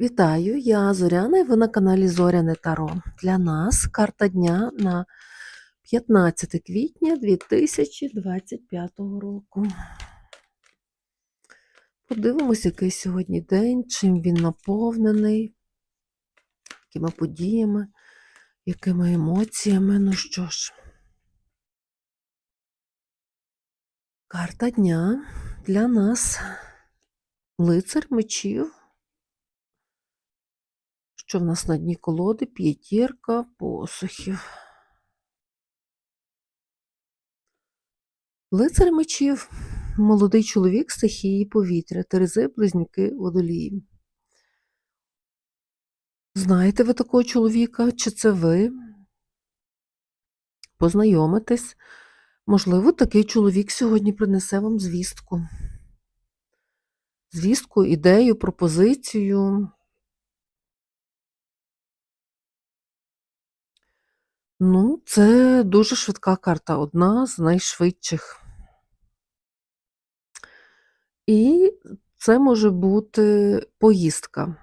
Вітаю, я Зоряна і ви на каналі Зоряне Таро. Для нас карта дня на 15 квітня 2025 року. Подивимось, який сьогодні день, чим він наповнений, якими подіями, якими емоціями. Ну що ж, карта дня для нас лицар мечів. Що в нас на дні колоди? П'ятірка посухів. Лицар мечів, молодий чоловік стихії повітря, Терези, близнюки, водолії. Знаєте ви такого чоловіка? Чи це ви? Познайомитесь. Можливо, такий чоловік сьогодні принесе вам звістку. Звістку, ідею, пропозицію. Ну, це дуже швидка карта, одна з найшвидших. І це може бути поїздка,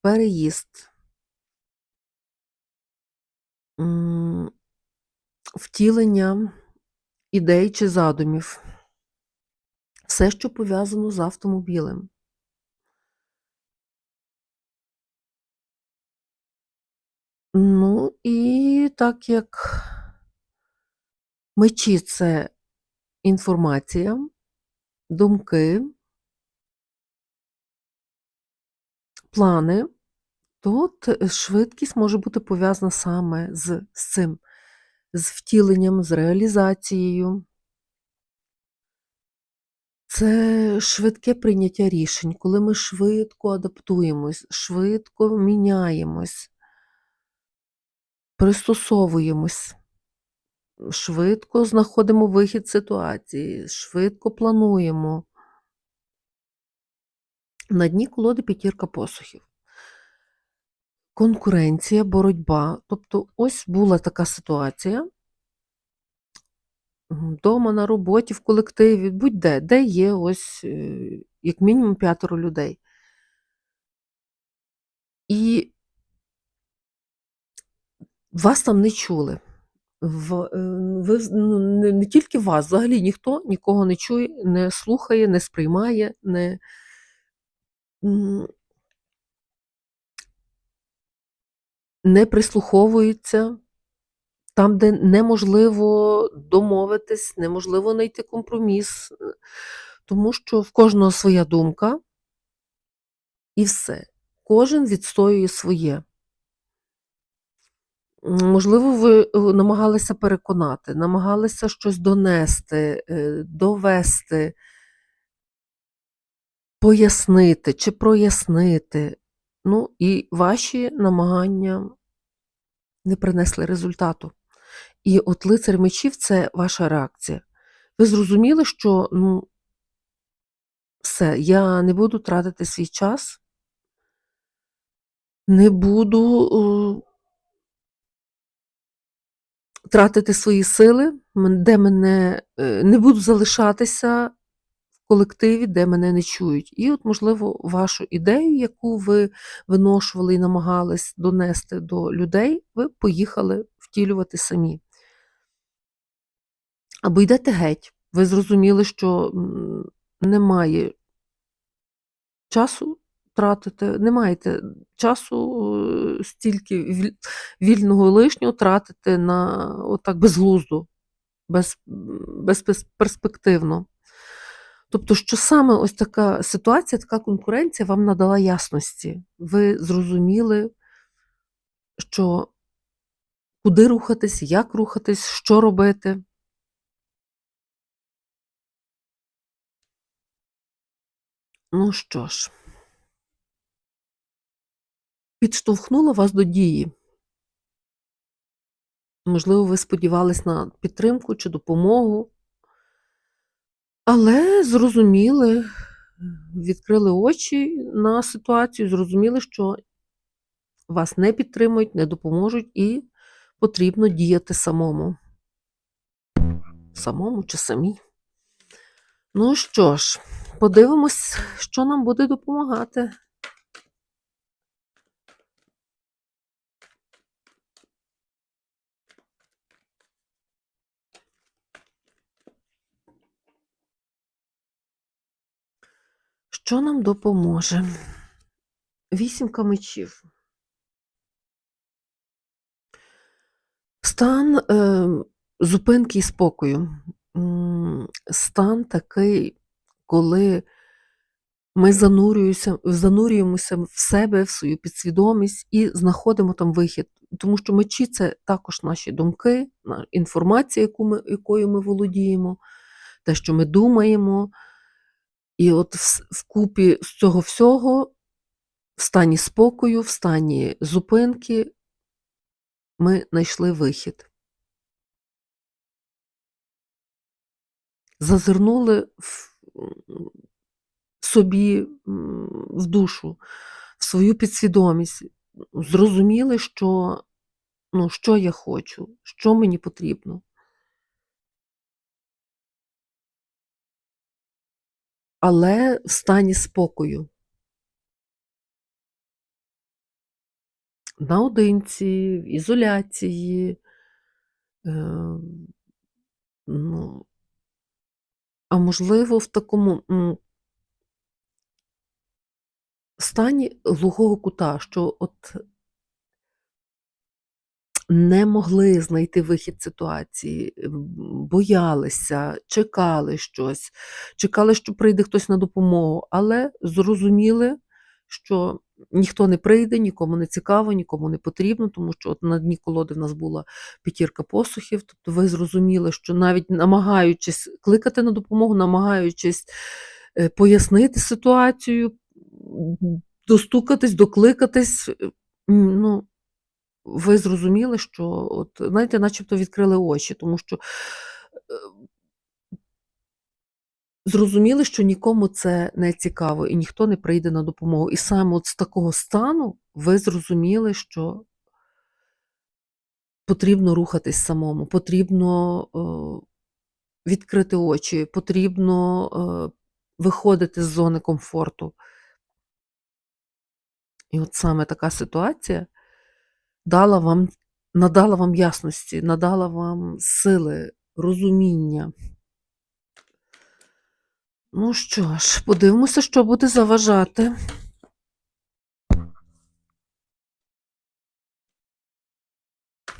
переїзд, втілення ідей чи задумів. Все, що пов'язано з автомобілем. Ну, і так як мечі це інформація, думки, плани, то швидкість може бути пов'язана саме з, з цим, з втіленням, з реалізацією. Це швидке прийняття рішень, коли ми швидко адаптуємось, швидко міняємось, пристосовуємось, швидко знаходимо вихід ситуації, швидко плануємо. На дні колоди п'ятірка посухів. Конкуренція, боротьба. Тобто, ось була така ситуація. Вдома, на роботі, в колективі, будь-де, де є ось е, як мінімум п'ятеро людей. І вас там не чули. В, е, ви, ну, не, не тільки вас, взагалі ніхто нікого не чує, не слухає, не сприймає, не, не прислуховується. Там, де неможливо домовитись, неможливо знайти компроміс, тому що в кожного своя думка, і все. Кожен відстоює своє. Можливо, ви е, намагалися переконати, намагалися щось донести, е, довести, пояснити чи прояснити. Ну, і ваші намагання не принесли результату. І от лицар мечів це ваша реакція. Ви зрозуміли, що ну, все, я не буду тратити свій час, не буду е, тратити свої сили, де мене е, не буду залишатися в колективі, де мене не чують. І, от, можливо, вашу ідею, яку ви виношували і намагались донести до людей, ви поїхали втілювати самі. Або йдете геть. Ви зрозуміли, що немає часу тратити, не маєте часу е, стільки вільного лишнього тратити на отак безглуздо, без, безперспективно. Тобто, що саме ось така ситуація, така конкуренція вам надала ясності. Ви зрозуміли, що куди рухатись, як рухатись, що робити. Ну що ж, підштовхнула вас до дії. Можливо, ви сподівались на підтримку чи допомогу, але зрозуміли, відкрили очі на ситуацію, зрозуміли, що вас не підтримують, не допоможуть, і потрібно діяти самому. Самому чи самі. Ну що ж, подивимось, що нам буде допомагати. Що нам допоможе? Вісімка мечів. Стан е, зупинки і спокою. Стан такий, коли ми занурюємося, занурюємося в себе, в свою підсвідомість і знаходимо там вихід. Тому що мечі це також наші думки, інформація, яку ми, якою ми володіємо, те, що ми думаємо. І от вкупі з цього всього, в стані спокою, в стані зупинки, ми знайшли вихід. Зазирнули в собі в душу, в свою підсвідомість, зрозуміли, що, ну, що я хочу, що мені потрібно. Але в стані спокою. Наодинці, в ізоляції. Е, ну, а можливо, в такому м, стані глухого кута, що от не могли знайти вихід ситуації, боялися, чекали щось, чекали, що прийде хтось на допомогу, але зрозуміли, що ніхто не прийде, нікому не цікаво, нікому не потрібно, тому що от на дні колоди в нас була п'ятірка посухів. Тобто ви зрозуміли, що навіть намагаючись кликати на допомогу, намагаючись е, пояснити ситуацію, достукатись, докликатись, е, ну, ви зрозуміли, що от, знаєте, начебто відкрили очі, тому що е, зрозуміли, що нікому це не цікаво і ніхто не прийде на допомогу. І саме от з такого стану ви зрозуміли, що потрібно рухатись самому, потрібно е, відкрити очі, потрібно е, виходити з зони комфорту. І от саме така ситуація дала вам, надала вам ясності, надала вам сили, розуміння. Ну що ж, подивимося, що буде заважати.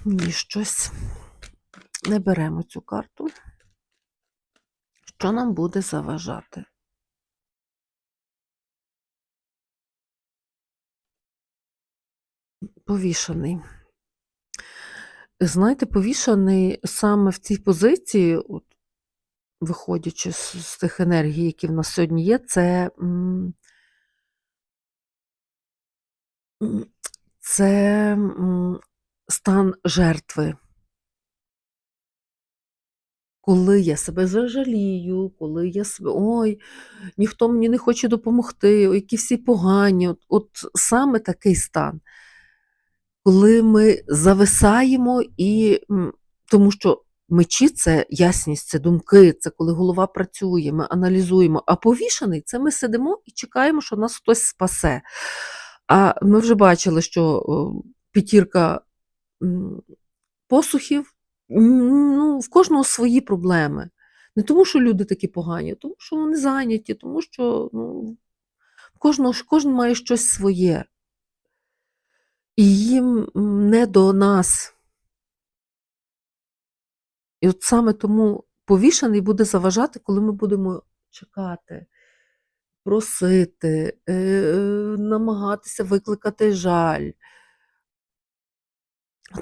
Ні, щось не беремо цю карту. Що нам буде заважати? Повішаний. Знаєте, повішаний саме в цій позиції, от, виходячи з, з тих енергій, які в нас сьогодні є, це, це стан жертви. Коли я себе зажалію, коли я себе, ой, ніхто мені не хоче допомогти, які всі погані. От, от саме такий стан, коли ми зависаємо і тому що мечі це ясність, це думки, це коли голова працює, ми аналізуємо. А повішаний це ми сидимо і чекаємо, що нас хтось спасе. А ми вже бачили, що п'ятірка посухів, ну, в кожного свої проблеми. Не тому, що люди такі погані, а тому що вони зайняті, тому що ну, кожного, кожен має щось своє. І їм не до нас. І от саме тому повішаний буде заважати, коли ми будемо чекати, просити, е, намагатися викликати жаль.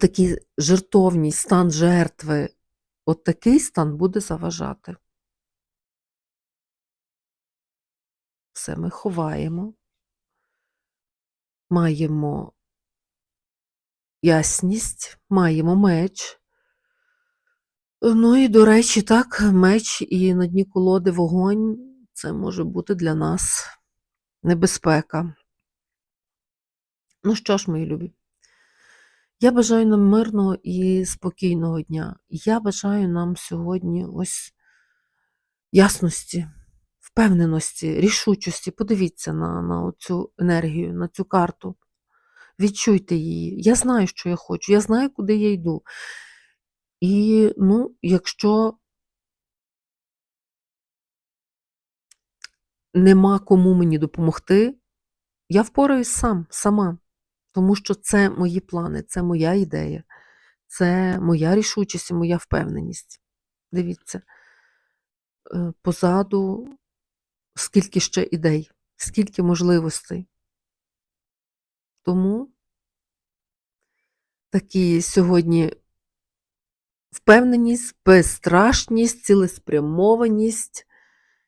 Такий жертовність, стан жертви. От такий стан буде заважати. Все ми ховаємо, маємо ясність, маємо меч. Ну і, до речі, так, меч і на дні колоди вогонь це може бути для нас небезпека. Ну що ж, мої любі, я бажаю нам мирного і спокійного дня. Я бажаю нам сьогодні ось ясності, впевненості, рішучості. Подивіться на, на цю енергію, на цю карту. Відчуйте її. Я знаю, що я хочу, я знаю, куди я йду. І, ну, якщо нема кому мені допомогти, я впораюсь сам, сама. Тому що це мої плани, це моя ідея, це моя рішучість і моя впевненість. Дивіться, е, позаду скільки ще ідей, скільки можливостей. Тому такі сьогодні впевненість, безстрашність, цілеспрямованість,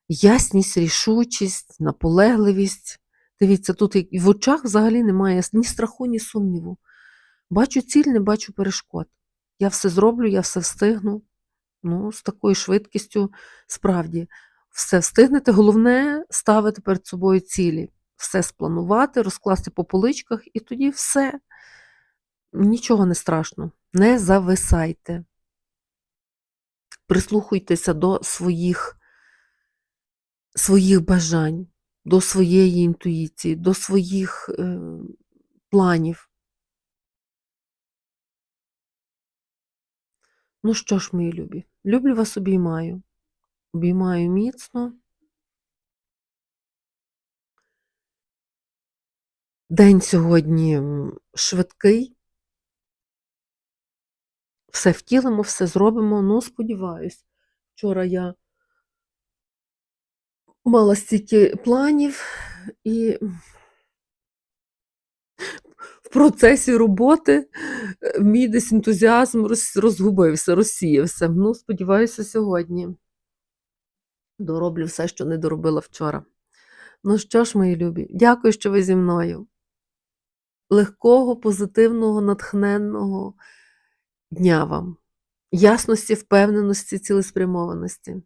ясність, рішучість, наполегливість. Дивіться, тут в очах взагалі немає ні страху, ні сумніву. Бачу ціль, не бачу перешкод. Я все зроблю, я все встигну. Ну, з такою швидкістю, справді, все встигнете. Головне ставити перед собою цілі, все спланувати, розкласти по поличках, і тоді все. Нічого не страшно. Не зависайте. Прислухуйтеся до своїх, своїх бажань, до своєї інтуїції, до своїх е, планів. Ну що ж, мої любі, люблю вас обіймаю. Обіймаю міцно. День сьогодні швидкий. Все втілимо, все зробимо. Ну, сподіваюсь. Вчора я мала стільки планів і в процесі роботи е, мій десь ентузіазм розгубився, розсіявся. Ну, сподіваюся, сьогодні дороблю все, що не доробила вчора. Ну що ж, мої любі, дякую, що ви зі мною. Легкого, позитивного, натхненного дня вам, ясності, впевненості, цілеспрямованості.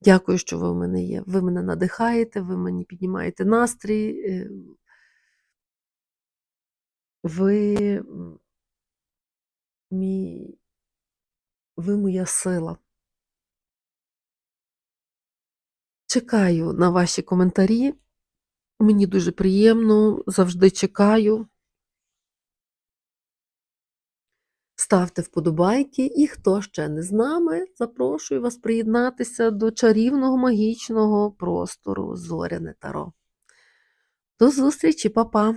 Дякую, що ви в мене є. Ви мене надихаєте, ви мені піднімаєте настрій. е, Ви мій, ви моя сила. Чекаю на ваші коментарі. Мені дуже приємно, завжди чекаю. Ставте вподобайки, і хто ще не з нами, запрошую вас приєднатися до чарівного магічного простору Зоряне Таро. До зустрічі, па-па!